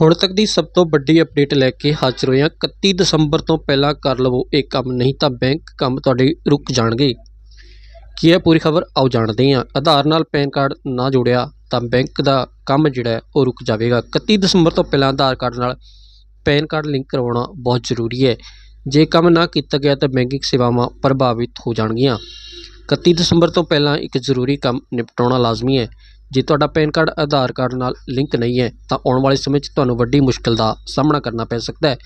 ਹੁਣ ਤੱਕ ਦੀ ਸਭ ਤੋਂ ਵੱਡੀ ਅਪਡੇਟ ਲੈ ਕੇ ਹਾਜ਼ਰ ਹੋਏ ਹਾਂ। 31 ਦਸੰਬਰ ਤੋਂ ਪਹਿਲਾਂ ਕਰ ਲਵੋ ਇਹ ਕੰਮ, ਨਹੀਂ ਤਾਂ ਬੈਂਕ ਕੰਮ ਤੁਹਾਡੇ ਰੁਕ ਜਾਣਗੇ। ਕੀ ਹੈ ਪੂਰੀ ਖਬਰ? ਆਓ ਜਾਣਦੇ ਹਾਂ। ਆਧਾਰ ਨਾਲ ਪੈਨ ਕਾਰਡ ਨਾ ਜੋੜਿਆ ਤਾਂ ਬੈਂਕ ਦਾ ਕੰਮ ਜਿਹੜਾ ਉਹ ਰੁਕ ਜਾਵੇਗਾ। 31 ਦਸੰਬਰ ਤੋਂ ਪਹਿਲਾਂ ਆਧਾਰ ਕਾਰਡ ਨਾਲ ਪੈਨ ਕਾਰਡ ਲਿੰਕ ਕਰਵਾਉਣਾ ਬਹੁਤ ਜ਼ਰੂਰੀ ਹੈ। ਜੇ ਕੰਮ ਨਾ ਕੀਤਾ ਗਿਆ ਤਾਂ ਬੈਂਕਿੰਗ ਸੇਵਾਵਾਂ ਪ੍ਰਭਾਵਿਤ ਹੋ ਜਾਣਗੀਆਂ। 31 ਦਸੰਬਰ ਤੋਂ ਪਹਿਲਾਂ ਇੱਕ ਜ਼ਰੂਰੀ ਕੰਮ ਨਿਪਟਾਉਣਾ ਲਾਜ਼ਮੀ ਹੈ। ਜੇ ਤੁਹਾਡਾ ਪੈਨ ਕਾਰਡ ਆਧਾਰ ਕਾਰਡ ਨਾਲ ਲਿੰਕ ਨਹੀਂ ਹੈ, ਤਾਂ ਆਉਣ ਵਾਲੇ ਸਮੇਂ 'ਚ ਤੁਹਾਨੂੰ ਵੱਡੀ ਮੁਸ਼ਕਲ ਦਾ ਸਾਹਮਣਾ ਕਰਨਾ ਪੈ ਸਕਦਾ ਹੈ।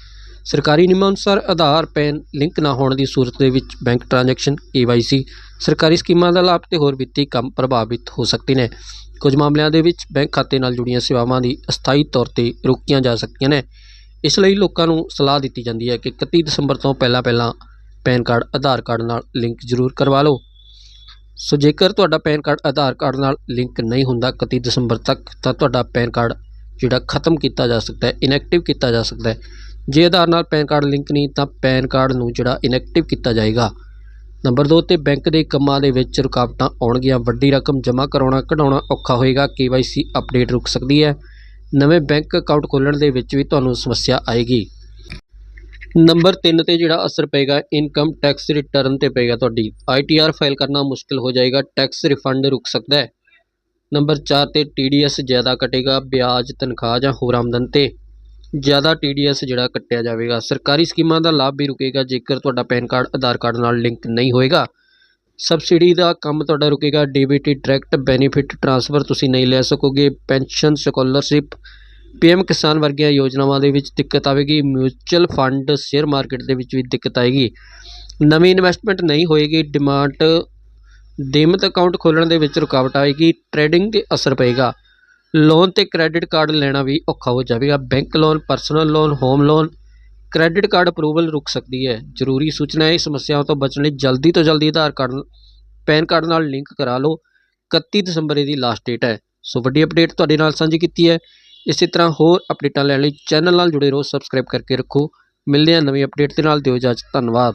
ਸਰਕਾਰੀ ਨਿਯਮਾਂ ਅਨੁਸਾਰ ਆਧਾਰ, ਪੈਨ ਲਿੰਕ ਨਾ ਹੋਣ ਦੀ ਸੂਰਤ ਦੇ ਵਿੱਚ ਬੈਂਕ ਟ੍ਰਾਂਜੈਕਸ਼ਨ KYC ਸਰਕਾਰੀ ਸਕੀਮਾਂ ਦਾ ਲਾਭ ਤੇ ਹੋਰ ਵਿੱਤੀ ਕੰਮ ਪ੍ਰਭਾਵਿਤ ਹੋ ਸਕਦੇ ਨੇ। ਕੁਝ ਮਾਮਲਿਆਂ ਦੇ ਵਿੱਚ ਬੈਂਕ ਖਾਤੇ ਨਾਲ ਜੁੜੀਆਂ ਸੇਵਾਵਾਂ ਦੀ ਅਸਥਾਈ ਤੌਰ ਤੇ ਰੋਕੀਆਂ ਜਾ ਸਕਦੀਆਂ ਨੇ। ਇਸ ਲਈ ਲੋਕਾਂ ਨੂੰ ਸਲਾਹ ਦਿੱਤੀ ਜਾਂਦੀ ਹੈ ਕਿ 31 ਦਸੰਬਰ ਤੋਂ ਪਹਿਲਾਂ ਪਹਿਲਾਂ ਪੈਨ ਕਾਰਡ, ਆਧਾਰ ਕਾਰਡ ਨਾਲ ਲਿੰਕ ਜ਼ਰੂਰ ਕਰਵਾ ਲਓ। ਸੋ ਜੇਕਰ ਤੁਹਾਡਾ ਪੈਨ ਕਾਰਡ ਆਧਾਰ ਕਾਰਡ ਨਾਲ ਲਿੰਕ ਨਹੀਂ ਹੁੰਦਾ 31 ਦਸੰਬਰ ਤੱਕ, ਤਾਂ ਤੁਹਾਡਾ ਪੈਨ ਕਾਰਡ ਜਿਹੜਾ ਖਤਮ ਕੀਤਾ ਜਾ ਸਕਦਾ ਹੈ ਇਨਐਕਟਿਵ ਕੀਤਾ ਜਾ ਸਕਦਾ ਹੈ। ਜੇ ਆਧਾਰ ਨਾਲ ਪੈਨ ਕਾਰਡ ਲਿੰਕ ਨਹੀਂ, ਤਾਂ ਪੈਨ ਕਾਰਡ ਨੂੰ ਜਿਹੜਾ ਇਨਐਕਟਿਵ ਕੀਤਾ ਜਾਏਗਾ। ਨੰਬਰ 2 ਤੇ ਬੈਂਕ ਦੇ ਕੰਮਾਂ ਦੇ ਵਿੱਚ ਰੁਕਾਵਟਾਂ ਆਉਣਗੀਆਂ। ਵੱਡੀ ਰਕਮ ਜਮ੍ਹਾਂ ਕਰਾਉਣਾ, ਕਢਾਉਣਾ ਔਖਾ ਹੋਏਗਾ। KYC ਅਪਡੇਟ ਰੁਕ ਸਕਦੀ ਹੈ। ਨਵੇਂ ਬੈਂਕ ਅਕਾਊਂਟ ਖੋਲ੍ਹਣ ਦੇ ਵਿੱਚ ਵੀ ਤੁਹਾਨੂੰ ਸਮੱਸਿਆ ਆਏਗੀ। ਨੰਬਰ 3 ਤੇ ਜਿਹੜਾ ਅਸਰ ਪਏਗਾ ਇਨਕਮ ਟੈਕਸ ਰਿਟਰਨ ਤੇ ਪਏਗਾ ਤੁਹਾਡੀ। ਆਈਟੀਆਰ ਫਾਈਲ ਕਰਨਾ ਮੁਸ਼ਕਿਲ ਹੋ ਜਾਏਗਾ ਟੈਕਸ ਰਿਫੰਡ ਰੁਕ ਸਕਦਾ ਹੈ। ਨੰਬਰ 4 ਤੇ TDS ਜ਼ਿਆਦਾ ਕਟੇਗਾ, ਵਿਆਜ, ਤਨਖਾਹ ਜਾਂ ਹੋਰ ਆਮਦਨ ਤੇ। ਜ਼ਿਆਦਾ TDS ਜਿਹੜਾ ਕੱਟਿਆ ਜਾਵੇਗਾ, ਸਰਕਾਰੀ ਸਕੀਮਾਂ ਦਾ ਲਾਭ ਵੀ ਰੁਕੇਗਾ, ਜੇਕਰ ਤੁਹਾਡਾ ਪੈਨ ਕਾਰਡ, ਆਧਾਰ ਕਾਰਡ ਨਾਲ ਲਿੰਕ ਨਹੀਂ ਹੋਏਗਾ। ਸਬਸਿਡੀ ਦਾ ਕੰਮ ਤੁਹਾਡਾ ਰੁਕੇਗਾ DBT ਡਾਇਰੈਕਟ ਬੈਨੀਫਿਟ ਟ੍ਰਾਂਸਫਰ ਤੁਸੀਂ ਨਹੀਂ ਲੈ ਸਕੋਗੇ, ਪੈਨਸ਼ਨ ਸਕਾਲਰਸ਼ਿਪ ਪੀਐਮ ਕਿਸਾਨ ਵਰਗੀਆਂ ਯੋਜਨਾਵਾਂ ਦੇ ਵਿੱਚ ਦਿੱਕਤ ਆਵੇਗੀ ਮਿਊਚੁਅਲ ਫੰਡ ਸ਼ੇਅਰ ਮਾਰਕੀਟ ਦੇ ਵਿੱਚ ਵੀ ਦਿੱਕਤ ਆਏਗੀ। ਨਵੀਂ ਇਨਵੈਸਟਮੈਂਟ ਨਹੀਂ ਹੋਏਗੀ ਡਿਮਾਂਡ ਡਿਮਤ ਅਕਾਊਂਟ ਖੋਲ੍ਹਣ ਦੇ ਵਿੱਚ ਰੁਕਾਵਟ ਆਏਗੀ ਟ੍ਰੇਡਿੰਗ ਤੇ ਅਸਰ ਪਏਗਾ। ਲੋਨ ਤੇ ਕ੍ਰੈਡਿਟ ਕਾਰਡ ਲੈਣਾ ਵੀ ਔਖਾ ਹੋ ਜਾਵੇਗਾ। Bank loan personal loan home loan credit card approval ਰੁਕ ਸਕਦੀ ਹੈ। ਜ਼ਰੂਰੀ ਸੂਚਨਾ ਹੈ ਸਮੱਸਿਆਵਾਂ ਤੋਂ ਬਚਣ ਲਈ ਜਲਦੀ ਤੋਂ ਜਲਦੀ ਆਧਾਰ ਕਾਰਡ, ਪੈਨ ਕਾਰਡ ਨਾਲ ਲਿੰਕ ਕਰਾ ਲਓ। 31 ਦਸੰਬਰ ਇਹਦੀ ਲਾਸਟ ਡੇਟ ਹੈ। ਸੋ ਵੱਡੀ ਅਪਡੇਟ ਤੁਹਾਡੇ ਨਾਲ ਸਾਂਝੀ ਕੀਤੀ ਹੈ। ਇਸੇ ਤਰ੍ਹਾਂ ਹੋਰ ਅਪਡੇਟਾਂ ਲੈਣ ਲਈ ਚੈਨਲ ਨਾਲ ਜੁੜੇ ਰਹੋ, ਸਬਸਕ੍ਰਾਈਬ ਕਰਕੇ ਰੱਖੋ। ਮਿਲਦੇ ਹਾਂ ਨਵੀਂ ਅਪਡੇਟ ਦੇ ਨਾਲ। ਦਿਓ ਇਜਾਜ਼ਤ। ਧੰਨਵਾਦ।